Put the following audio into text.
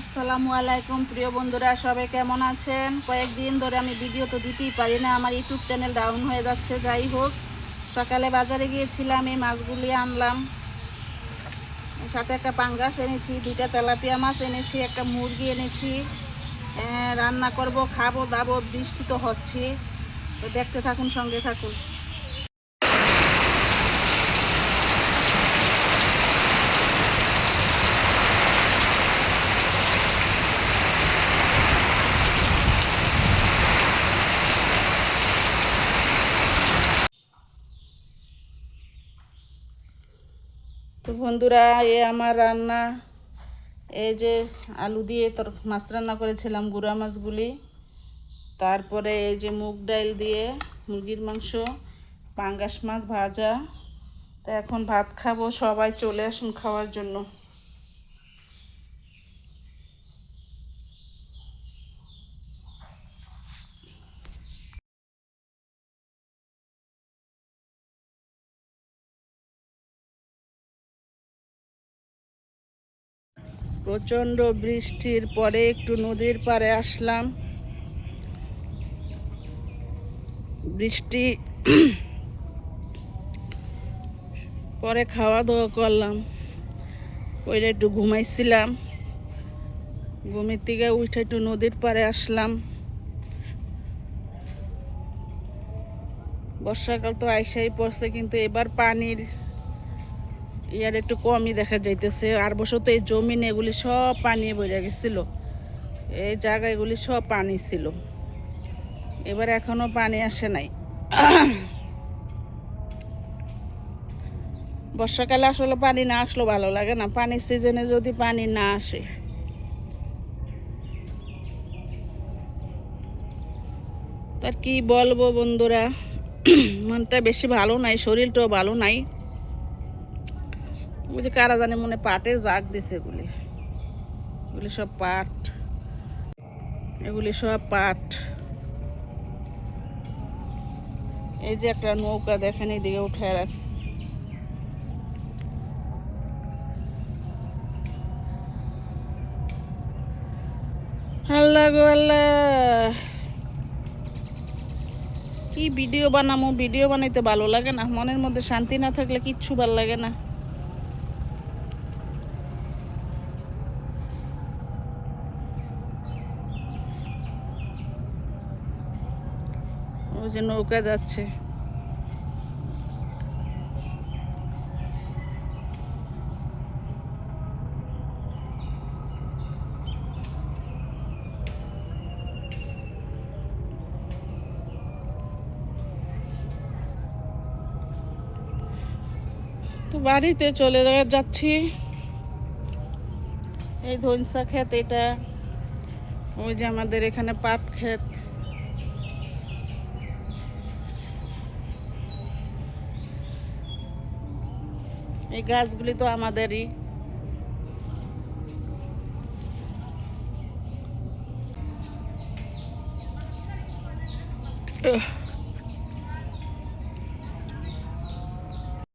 আসসালামু আলাইকুম, প্রিয় বন্ধুরা, সবাই কেমন আছেন? কয়েকদিন ধরে আমি ভিডিও তো দিতেই পারি না, আমার ইউটিউব চ্যানেল ডাউন হয়ে যাচ্ছে, যাই হোক। সকালে বাজারে গিয়েছিলাম, এই মাছগুলি আনলাম। সাথে একটা পাঙ্গাস এনেছি, দুইটা তেলাপিয়া মাছ এনেছি, একটা মুরগি এনেছি। রান্না করব, খাব, দাবো, বৃষ্টি তো হচ্ছে তো দেখতে থাকুন, সঙ্গে থাকুন। তো বন্ধুরা, এ আমার রান্না। এই যে আলু দিয়ে তোর মাছ রান্না করেছিলাম, গুঁড়া মাছগুলি। তারপরে এই যে মুগ ডাইল দিয়ে মুরগির মাংস, পাঙ্গাস মাছ ভাজা। তা এখন ভাত খাব, সবাই চলে আসুন খাওয়ার জন্য। প্রচণ্ড বৃষ্টির পরে একটু নদীর পাড়ে আসলাম। বৃষ্টি পরে খাওয়া দাওয়া করলাম। ওইটা একটু ঘুমাইছিলাম। ঘুমের থেকে উঠে একটু নদীর পাড়ে আসলাম। বর্ষাকাল তো আইসাই পড়ছে, কিন্তু এবার পানির ইয়ার একটু কমই দেখা যাইতেছে। আর বছর তো এই জমিন এগুলি সব পানি বইয়া গেছিল। এই জায়গাগুলি সব পানি ছিল। এবার এখনও পানি আসে নাই। বর্ষাকালে আসলে পানি না আসলেও ভালো লাগে না। পানির সিজনে যদি পানি না আসে। তার কি বলব বন্ধুরা? মনটা বেশি ভালো নাই, শরীরটাও ভালো নাই। ওই কারা জানে মনে পাটে জাগ দিছে এগুলি। এগুলি সব পাট। এগুলি সব পাট। এই যে একটা নৌকা দেখেন এইদিকে উঠে রাখছে। কি ভিডিও বানামো? ভিডিও বানাইতে ভালো লাগে না। মনের মধ্যে শান্তি না থাকলে কিচ্ছু ভালো লাগে না। ওই যে নৌকা যাচ্ছে। তো বাড়িতে চলে যাচ্ছি। এই ধনসা ক্ষেত এটা। ওই যে আমাদের এখানে পাট ক্ষেত। এই গাছগুলি তো আমাদেরই উহ।